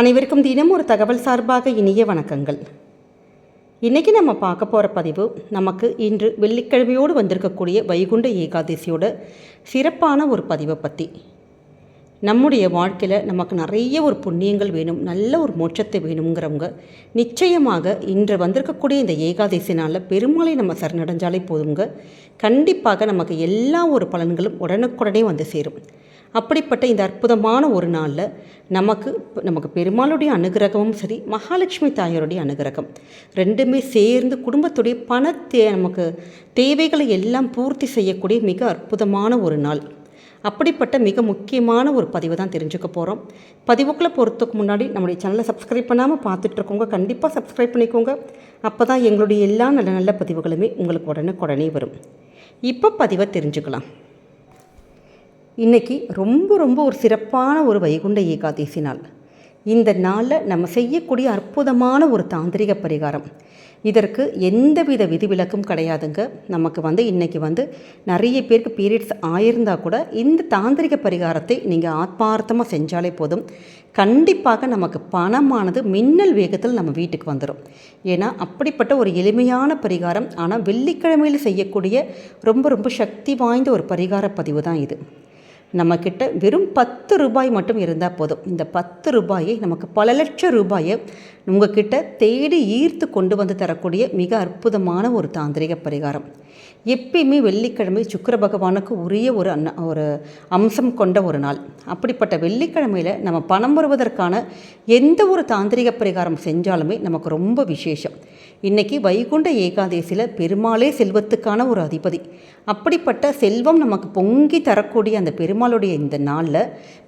அனைவருக்கும் தினம் ஒரு தகவல் சார்பாக இனிய வணக்கங்கள். இன்றைக்கி நம்ம பார்க்க போகிற பதிவு நமக்கு இன்று வெள்ளிக்கிழமையோடு வந்திருக்கக்கூடிய வைகுண்ட ஏகாதசியோட சிறப்பான ஒரு பதிவை பற்றி நம்முடைய வாழ்க்கையில் நமக்கு நிறைய ஒரு புண்ணியங்கள் வேணும் நல்ல ஒரு மோட்சத்தை வேணுங்கிறவங்க நிச்சயமாக இன்று வந்திருக்கக்கூடிய இந்த ஏகாதசி நாளில் பெருமாளை நம்ம சரணடைஞ்சாலே போதுங்க. கண்டிப்பாக நமக்கு எல்லா ஒரு பலன்களும் உடனுக்குடனே வந்து சேரும். அப்படிப்பட்ட இந்த அற்புதமான ஒரு நாளில் நமக்கு நமக்கு பெருமாளுடைய அனுகிரகமும் சரி மகாலட்சுமி தாயாருடைய அனுகிரகம் ரெண்டுமே சேர்ந்து குடும்பத்துடைய பண தே நமக்கு தேவைகளை எல்லாம் பூர்த்தி செய்யக்கூடிய மிக அற்புதமான ஒரு நாள். அப்படிப்பட்ட மிக முக்கியமான ஒரு பதிவு தான் தெரிஞ்சுக்க போகிறோம் பதிவுக்குள்ளே போகிறதுக்கு முன்னாடி நம்முடைய சேனலை சப்ஸ்கிரைப் பண்ணாமல் பார்த்துட்ருக்கோங்க கண்டிப்பாக சப்ஸ்கிரைப் பண்ணிக்கோங்க. அப்போ தான் எங்களுடைய எல்லா நல்ல நல்ல பதிவுகளுமே உங்களுக்கு உடனே உடனே வரும். இப்போ பதிவை தெரிஞ்சுக்கலாம். இன்றைக்கி ரொம்ப ரொம்ப ஒரு சிறப்பான ஒரு வைகுண்ட ஏகாதேசி நாள். இந்த நாளில் நம்ம செய்யக்கூடிய அற்புதமான ஒரு தாந்திரிக பரிகாரம். இதற்கு எந்தவித விதிவிலக்கும் கிடையாதுங்க. நமக்கு வந்து இன்றைக்கி வந்து நிறைய பேருக்கு பீரியட்ஸ் ஆயிருந்தால் கூட இந்த தாந்திரிக பரிகாரத்தை நீங்கள் ஆத்மார்த்தமாக செஞ்சாலே போதும். கண்டிப்பாக நமக்கு பணமானது மின்னல் வேகத்தில் நம்ம வீட்டுக்கு வந்துடும் ஏன்னா அப்படிப்பட்ட ஒரு எளிமையான பரிகாரம் ஆனால் வெள்ளிக்கிழமையில் செய்யக்கூடிய ரொம்ப ரொம்ப சக்தி வாய்ந்த ஒரு பரிகார பதிவு தான் இது. நம்மக்கிட்ட வெறும் பத்து ரூபாய் மட்டும் இருந்தால் போதும். இந்த பத்து ரூபாயை நமக்கு பல லட்சம் ரூபாயை உங்ககிட்ட தேடி ஈர்த்து கொண்டு வந்து தரக்கூடிய மிக அற்புதமான ஒரு தாந்திரிக பரிகாரம். எப்பயுமே வெள்ளிக்கிழமை சுக்கர பகவானுக்கு உரிய ஒரு அன்ன ஒரு அம்சம் கொண்ட ஒரு நாள். அப்படிப்பட்ட வெள்ளிக்கிழமையில் நம்ம பணம் வருவதற்கான எந்த ஒரு தாந்திரிக பரிகாரம் செஞ்சாலுமே நமக்கு ரொம்ப விசேஷம். இன்றைக்கி வைகுண்ட ஏகாதசியில் பெருமாளே செல்வத்துக்கான ஒரு அதிபதி. அப்படிப்பட்ட செல்வம் நமக்கு பொங்கி தரக்கூடிய அந்த பெருமாளுடைய இந்த நாளில்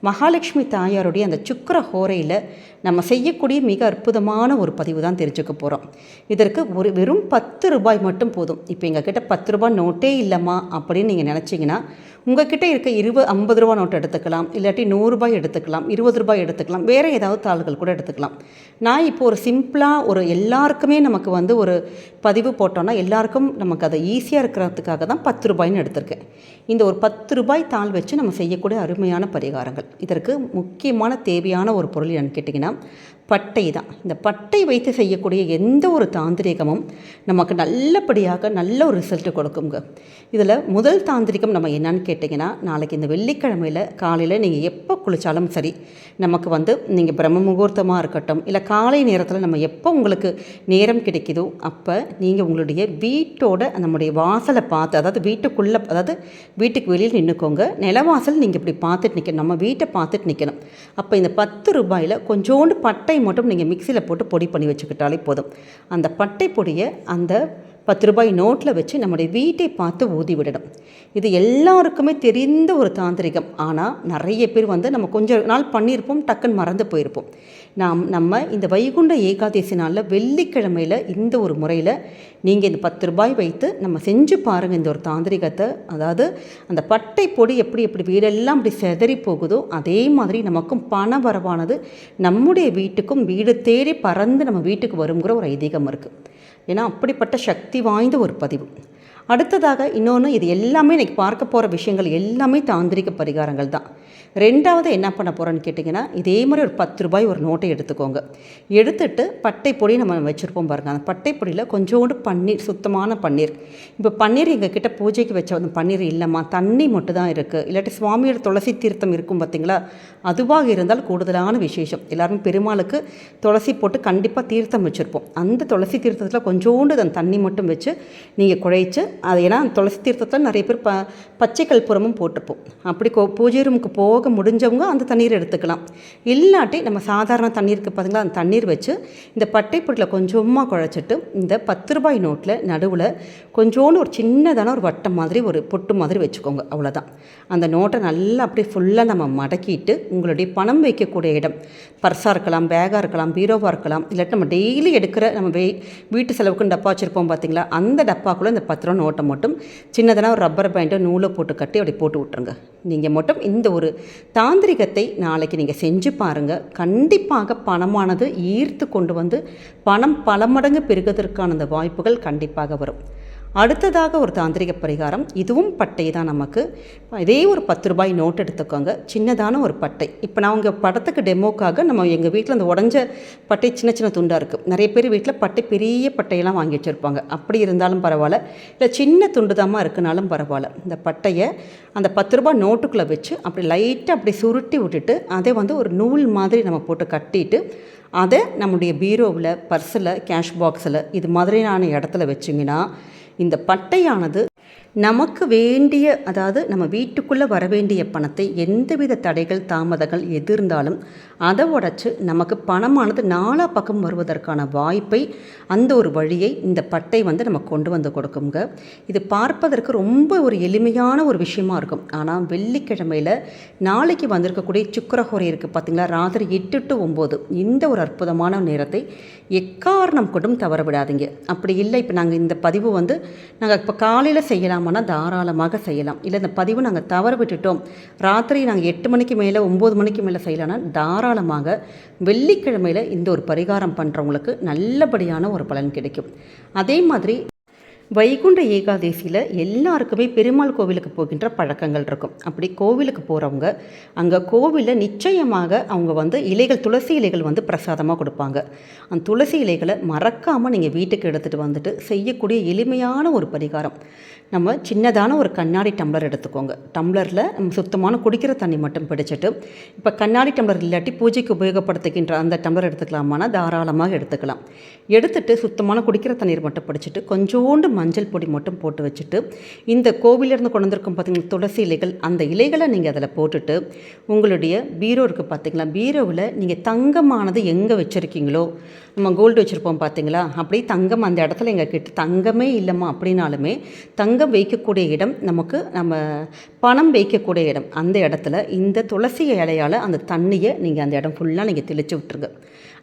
மகாலட்சுமி தாயாருடைய அந்த சுக்கர ஹோரையில் நம்ம செய்யக்கூடிய மிக அற்புதமான ஒரு பதிவு தான் தெரிஞ்சுக்க போகிறோம் இதற்கு ஒரு வெறும் பத்து ரூபாய் மட்டும் போதும். இப்போ எங்ககிட்ட பத்து ரூபாய் நோட்டே இல்லைம்மா அப்படின்னு நீங்கள் நினச்சிங்கன்னா உங்ககிட்ட இருக்க இருபது ஐம்பது ரூபா நோட்டு எடுத்துக்கலாம் இல்லாட்டி நூறுரூபாய் எடுத்துக்கலாம் இருபது ரூபாய் எடுத்துக்கலாம் வேறு ஏதாவது தாள்கள் கூட எடுத்துக்கலாம். நான் இப்போ ஒரு சிம்பிளாக ஒரு எல்லாருக்குமே நமக்கு வந்து ஒரு பதிவு போட்டோன்னா எல்லாருக்கும் நமக்கு அதை ஈஸியாக இருக்கிறதுக்காக தான் பத்து ரூபாய்னு எடுத்திருக்கேன். இந்த ஒரு பத்து ரூபாய் தாள் வச்சு நம்ம செய்யக்கூடிய அருமையான பரிகாரங்கள். இதற்கு முக்கியமான தேவையான ஒரு பொருள் என்னன்னு கேட்டிங்கன்னா பட்டை தான். இந்த பட்டை வைத்து செய்யக்கூடிய எந்த ஒரு தாந்திரிகமும் நமக்கு நல்லபடியாக நல்ல ஒரு ரிசல்ட் கொடுக்குங்க இதில் முதல் தாந்திரிகம் நம்ம என்னன்னு கேட்டிங்கன்னா நாளைக்கு இந்த வெள்ளிக்கிழமையில் காலையில் நீங்கள் எப்போ குளித்தாலும் சரி நமக்கு வந்து நீங்கள் பிரம்ம முகூர்த்தமாக இருக்கட்டும் இல்லை காலை நேரத்தில் நம்ம எப்போ உங்களுக்கு நேரம் கிடைக்குதோ அப்போ நீங்கள் உங்களுடைய வீட்டோட நம்முடைய வாசலை பார்த்து அதாவது வீட்டுக்குள்ளே அதாவது வீட்டுக்கு வெளியில் நின்றுக்கோங்க நிலவாசல் நீங்கள் இப்படி பார்த்துட்டு நிற்கணும் நம்ம வீட்டை பார்த்துட்டு நிற்கணும் அப்போ இந்த பத்து ரூபாயில் கொஞ்சோண்டு பட்டை மட்டும் நீங்கள் மிக்சியில் போட்டு பொடி பண்ணி வச்சுக்கிட்டாலே போதும். அந்த பட்டை பொடியை அந்த பத்து ரூபாய் நோட்டில் வச்சு நம்முடைய வீட்டை பார்த்து ஊதி விடணும். இது எல்லாருக்குமே தெரிந்த ஒரு தாந்திரிகம். ஆனால் நிறைய பேர் வந்து நம்ம கொஞ்ச நாள் பண்ணியிருப்போம் டக்குன்னு மறந்து போயிருப்போம். நாம் நம்ம இந்த வைகுண்ட ஏகாதசி நாளில் வெள்ளிக்கிழமையில் இந்த ஒரு முறையில் நீங்கள் இந்த பத்து ரூபாய் வைத்து நம்ம செஞ்சு பாருங்கள் இந்த ஒரு தாந்திரிகத்தை. அதாவது அந்த பட்டை பொடி எப்படி எப்படி வீடெல்லாம் அப்படி செதறி போகுதோ அதே மாதிரி நமக்கும் பண வரவானது நம்முடைய வீட்டுக்கும் வீடு தேடி பறந்து நம்ம வீட்டுக்கு வருங்கிற ஒரு ஐதீகம் இருக்குது ஏன்னா அப்படிப்பட்ட சக்தி வாய்ந்த ஒரு பதிவு. அடுத்ததாக இன்னொன்று இது எல்லாமே இன்றைக்கி பார்க்க போகிற விஷயங்கள் எல்லாமே தாந்திரிக பரிகாரங்கள் தான். ரெண்டாவது என்ன பண்ண போகிறோன்னு கேட்டிங்கன்னா இதே மாதிரி ஒரு பத்து ரூபாய் ஒரு நோட்டை எடுத்துக்கோங்க. எடுத்துட்டு பட்டை பொடி நம்ம வச்சுருப்போம் பாருங்கள் அந்த பட்டை பொடியில் கொஞ்சோண்டு பன்னீர் சுத்தமான பன்னீர். இப்போ பன்னீர் எங்கள் கிட்டே பூஜைக்கு வச்ச அந்த பன்னீர் இல்லைம்மா தண்ணி மட்டும் தான் இருக்குது இல்லாட்டி சுவாமியோட துளசி தீர்த்தம் இருக்கும் பார்த்தீங்களா அதுவாக இருந்தால் கூடுதலான விசேஷம். எல்லாருமே பெருமாளுக்கு துளசி போட்டு கண்டிப்பாக தீர்த்தம் வச்சுருப்போம். அந்த துளசி தீர்த்தத்தில் கொஞ்சோண்டு அந்த தண்ணி மட்டும் வச்சு நீங்கள் குழைச்சு அது ஏன்னா துளசி தீர்த்தத்தில் நிறைய பேர் ப பச்சை கற்பூரமும் போட்டிருப்போம் அப்படி கோ பூஜை ரூமுக்கு போக முடிஞ்சவங்க அந்த தண்ணீர் எடுத்துக்கலாம். இல்லாட்டி நம்ம சாதாரண தண்ணீருக்கு பார்த்தீங்களா அந்த தண்ணீர் வச்சு இந்த பட்டை கொஞ்சமாக குழைச்சிட்டு இந்த பத்து ரூபாய் நோட்டில் நடுவில் கொஞ்சோன்னு ஒரு சின்னதான ஒரு வட்டம் மாதிரி ஒரு பொட்டு மாதிரி வச்சுக்கோங்க அவ்வளோதான் அந்த நோட்டை நல்லா அப்படியே ஃபுல்லாக நம்ம மடக்கிட்டு உங்களுடைய பணம் வைக்கக்கூடிய இடம். பர்ஸாக இருக்கலாம் பேக்காக இருக்கலாம் பீரோவாக இருக்கலாம் இல்லாட்டி நம்ம டெய்லி எடுக்கிற நம்ம வீட்டு செலவுக்குன்னு டப்பா வச்சுருப்போம் பார்த்தீங்களா அந்த டப்பாக்குள்ளே இந்த பத்து ரூபா நோட்டை மட்டும். சின்னதான ஒரு ரப்பர் பேண்ட்டை நூலை போட்டு கட்டி அப்படி போட்டு விட்ருங்க நீங்கள் மட்டும் இந்த ஒரு தாந்திரிகத்தை நாளைக்கு நீங்கள் செஞ்சு பாருங்கள் கண்டிப்பாக பணமானது ஈர்த்து கொண்டு வந்து பணம் பல மடங்கு பெருகுவதற்கான அந்த வாய்ப்புகள் கண்டிப்பாக வரும். அடுத்ததாக ஒரு தாந்திரிக பரிகாரம். இதுவும் பட்டை தான் நமக்கு. இதே ஒரு பத்து ரூபாய் நோட் எடுத்துக்கோங்க. சின்னதான ஒரு பட்டை. இப்போ நான் உங்கள் படத்துக்கு டெமோக்காக நம்ம எங்கள் வீட்டில் அந்த உடஞ்ச பட்டை சின்ன சின்ன துண்டாக இருக்குது நிறைய பேர் வீட்டில் பட்டை பெரிய பட்டையெல்லாம் வாங்கி வச்சுருப்பாங்க. அப்படி இருந்தாலும் பரவாயில்ல. இல்லை சின்ன துண்டு தாமா இருக்குனாலும் பரவாயில்ல. இந்த பட்டையை அந்த பத்து ரூபாய் நோட்டுக்குள்ளே வச்சு அப்படி லைட்டாக அப்படி சுருட்டி விட்டுட்டு அதை வந்து ஒரு நூல் மாதிரி நம்ம போட்டு கட்டிட்டு அதை நம்முடைய பீரோவில் பர்ஸில் கேஷ் பாக்ஸில் இது மாதிரியான இடத்துல வச்சிங்கன்னா இந்த பட்டையானது நமக்கு வேண்டிய அதாவது நம்ம வீட்டுக்குள்ளே வர வேண்டிய பணத்தை எந்தவித தடைகள் தாமதங்கள் எதிர்ந்தாலும் அதை உடச்சி நமக்கு பணமானது நாலா பக்கம் வருவதற்கான வாய்ப்பை அந்த ஒரு வழியை இந்த பட்டை வந்து நம்ம கொண்டு வந்து கொடுக்குங்க. இது பார்ப்பதற்கு ரொம்ப ஒரு எளிமையான ஒரு விஷயமா இருக்கும். ஆனால் வெள்ளிக்கிழமையில் நாளைக்கு வந்திருக்கக்கூடிய சுக்கரஹோரை இருக்குது பார்த்தீங்களா ராத்திரி எட்டு டு ஒம்பது. இந்த ஒரு அற்புதமான நேரத்தை எக்காரணம் கொண்டும் தவற விடாதீங்க. அப்படி இல்லை இப்போ நாங்கள் இந்த பதிவு வந்து நாங்கள் இப்போ காலையில் செய்யலாமானா தாராளமாக செய்யலாம். இல்லை இந்த பதிவு நாங்கள் தவற விட்டுட்டோம். ராத்திரி நாங்கள் எட்டு மணிக்கு மேலே ஒம்பது மணிக்கு மேலே செய்யலாம்னா தாராளமாக வெள்ளிக்கிழமையில் இந்த ஒரு பரிகாரம் பண்ணுறவங்களுக்கு நல்லபடியான ஒரு பலன் கிடைக்கும். அதே மாதிரி வைகுண்ட ஏகாதசியில் எல்லாருக்குமே பெருமாள் கோவிலுக்கு போகின்ற பழக்கங்கள் இருக்கும். அப்படி கோவிலுக்கு போகிறவங்க அங்கே கோவிலில் நிச்சயமாக அவங்க வந்து இலைகள் துளசி இலைகள் வந்து பிரசாதமாக கொடுப்பாங்க. அந்த துளசி இலைகளை மறக்காமல் நீங்கள் வீட்டுக்கு எடுத்துகிட்டு வந்துட்டு செய்யக்கூடிய எளிமையான ஒரு பரிகாரம். நம்ம சின்னதான ஒரு கண்ணாடி டம்ளர் எடுத்துக்கோங்க. டம்ளரில் நம்ம சுத்தமான குடிக்கிற தண்ணி மட்டும் பிடிச்சிட்டு இப்போ கண்ணாடி டம்ளர் இல்லாட்டி பூஜைக்கு உபயோகப்படுத்துகின்ற அந்த டம்ளர் எடுத்துக்கலாமானா தாராளமாக எடுத்துக்கலாம். எடுத்துட்டு சுத்தமான குடிக்கிற தண்ணீர் மட்டும் பிடிச்சிட்டு கொஞ்சோண்டு மஞ்சள் பொடி மட்டும் போட்டு வச்சுட்டு இந்த கோவிலிருந்து கொண்டு வந்திருக்கும் பார்த்தீங்கன்னா துளசி இலைகள் அந்த இலைகளை நீங்கள் அதில் போட்டுட்டு உங்களுடைய பீரோ இருக்குது பார்த்தீங்களா பீரோவில் நீங்கள் தங்கமானது எங்கே வச்சுருக்கீங்களோ நம்ம கோல்டு வச்சுருப்போம் பார்த்தீங்களா அப்படி தங்கம் அந்த இடத்துல எங்கள் கிட்ட தங்கமே இல்லைம்மா அப்படின்னாலுமே தங்கம் வைக்கக்கூடிய இடம் நமக்கு நம்ம பணம் வைக்கக்கூடிய இடம். அந்த இடத்துல இந்த துளசி இலையால் அந்த தண்ணியை நீங்கள் அந்த இடம் ஃபுல்லாக நீங்கள் தெளித்து விட்டுருங்க.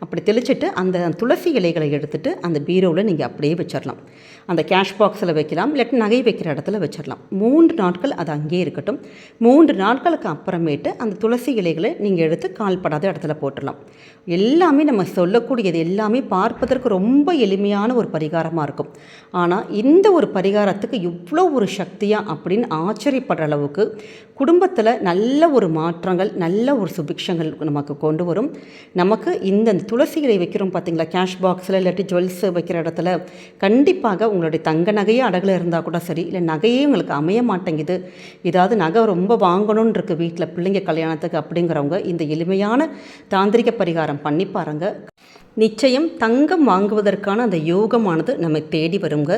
அப்படி தெளிச்சுட்டு அந்த துளசி இலைகளை எடுத்துகிட்டு அந்த பீரோவில் நீங்கள் அப்படியே வச்சிடலாம் அந்த கேஷ் பாக்ஸில் வைக்கலாம் இல்லாட்டி நகை வைக்கிற இடத்துல வச்சிடலாம். மூன்று நாட்கள் அது அங்கேயே இருக்கட்டும். மூன்று நாட்களுக்கு அப்புறமேட்டு அந்த துளசி இலைகளை நீங்கள் எடுத்து கால்படாத இடத்துல போட்டுடலாம். எல்லாமே நம்ம சொல்லக்கூடியது எல்லாமே பார்ப்பதற்கு ரொம்ப எளிமையான ஒரு பரிகாரமாக இருக்கும். ஆனால் இந்த ஒரு பரிகாரத்துக்கு இவ்வளோ ஒரு சக்தியாக அப்படின்னு ஆச்சரியப்படுற அளவுக்கு குடும்பத்தில் நல்ல ஒரு மாற்றங்கள் நல்ல ஒரு சுபிக்ஷங்கள் நமக்கு கொண்டு வரும். நமக்கு இந்த துளசி இலை வைக்கிறோம் பார்த்தீங்களா கேஷ் பாக்ஸில் இல்லாட்டி ஜுவல்ஸ் வைக்கிற இடத்துல கண்டிப்பாக உங்களுடைய தங்க நகையே அடகில் இருந்தால் கூட சரி இல்லை நகையே உங்களுக்கு அமைய மாட்டேங்குது. ஏதாவது நகை ரொம்ப வாங்கணும்னு இருக்குது வீட்டில் பிள்ளைங்க கல்யாணத்துக்கு அப்படிங்கிறவங்க இந்த எளிமையான தாந்திரிக பரிகாரம் பண்ணி பாருங்கள் நிச்சயம் தங்கம் வாங்குவதற்கான அந்த யோகமானது நம்ம தேடி வருங்க.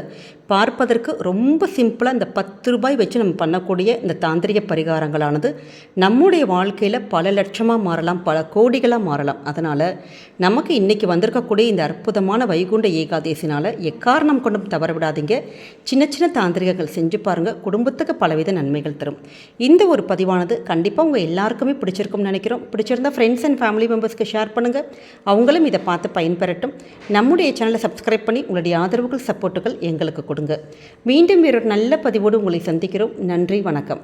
பார்ப்பதற்கு ரொம்ப சிம்பிளாக இந்த பத்து ரூபாய் வச்சு நம்ம பண்ணக்கூடிய இந்த தாந்திரிக பரிகாரங்களானது நம்முடைய வாழ்க்கையில் பல லட்சமாக மாறலாம் பல கோடிகளாக மாறலாம். அதனால் நமக்கு இன்றைக்கி வந்திருக்கக்கூடிய இந்த அற்புதமான வைகுண்ட ஏகாதேசினால் எக்காரணம் கொண்டும் தவற விடாதீங்க. சின்ன சின்ன தாந்திரிகங்கள் செஞ்சு பாருங்கள் குடும்பத்துக்கு பலவித நன்மைகள் தரும். இந்த ஒரு பதிவானது கண்டிப்பாக உங்கள் எல்லாருக்குமே பிடிச்சிருக்கும்னு நினைக்கிறோம். பிடிச்சிருந்தா ஃப்ரெண்ட்ஸ் அண்ட் ஃபேமிலி மெம்பர்ஸ்க்கு ஷேர் பண்ணுங்கள் அவங்களும் இதை பார்த்து பார்த்து பயன்பெறட்டும். நம்முடைய சேனலை சப்ஸ்கிரைப் பண்ணி உங்களுடைய ஆதரவுகள் சப்போர்ட்டுகள் எங்களுக்கு கொடுங்க. மீண்டும் வேறொரு நல்ல பதிவோடு உங்களை சந்திக்கிறோம். நன்றி வணக்கம்.